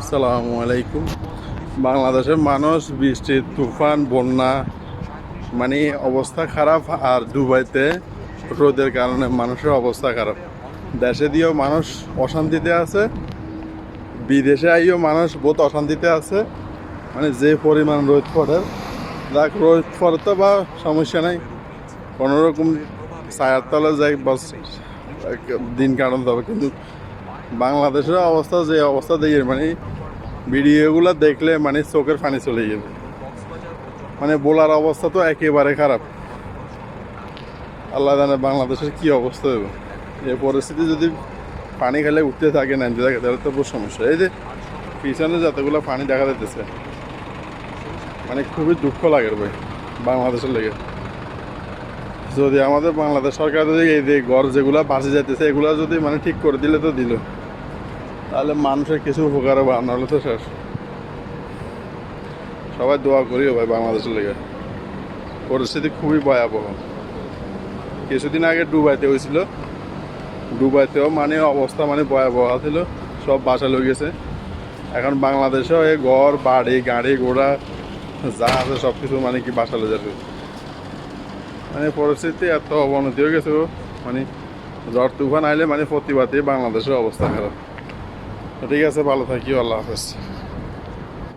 আসসালামু আলাইকুম। বাংলাদেশের মানুষ, বৃষ্টি, তুফান, বন্যা মানে অবস্থা খারাপ আর দুবাইতে রোদের কারণে মানুষের অবস্থা খারাপ। দেশে দিয়েও মানুষ অশান্তিতে আছে, বিদেশে আইও মানুষ বহুত অশান্তিতে আছে। মানে যে পরিমাণ রোদ পড়ে, যাক, রোদ পড়ে তো বা সমস্যা নাই। কোনোরকম ছায়ার তলে যাই, বাস, দিন কাটাতে হবে কিন্তু বাংলাদেশের অবস্থা, যে অবস্থা দেখে মানে ভিডিওগুলো দেখলে মানে চোখের পানি চলে যাবে। মানে বোলার অবস্থা তো একেবারে খারাপ। আল্লাহ জানে বাংলাদেশের কি অবস্থা হবে। এই পরিস্থিতি যদি পানি খেলে উঠতে থাকে নামতে থাকে তাহলে তো বহু সমস্যা। এই যে পিছনে যতগুলো পানি দেখা যাইতেছে মানে খুবই দুঃখ লাগে ভাই, বাংলাদেশের লেগে। যদি আমাদের বাংলাদেশ সরকার যদি এই যে ঘর যেগুলো বাঁচে যাইতেছে, এগুলো যদি মানে ঠিক করে দিলে তো দিল। তাহলে মানুষের কিছু উপকার হবে, আর নাহলে তো শেষ। সবাই দোয়া করি ভাই বাংলাদেশের লেগে। পরিস্থিতি খুবই ভয়াবহ। কিছুদিন আগে ডুবাইতে হয়েছিল। ডুবাইতেও মানে অবস্থা মানে ভয়াবহ ছিল, সব বাসা লই গেছে। এখন বাংলাদেশেও এই ঘর, বাড়ি, গাড়ি, ঘোড়া, যা আছে সব কিছু মানে কি বাসা লই মানে পরিস্থিতি এত অবনতি হয়ে গেছে মানে ঝড় তুফান আইলে মানে প্রতিবাদী বাংলাদেশের অবস্থা খারাপ। ঠিক আছে ভালো থাকিও আল্লাহ হাফেজ।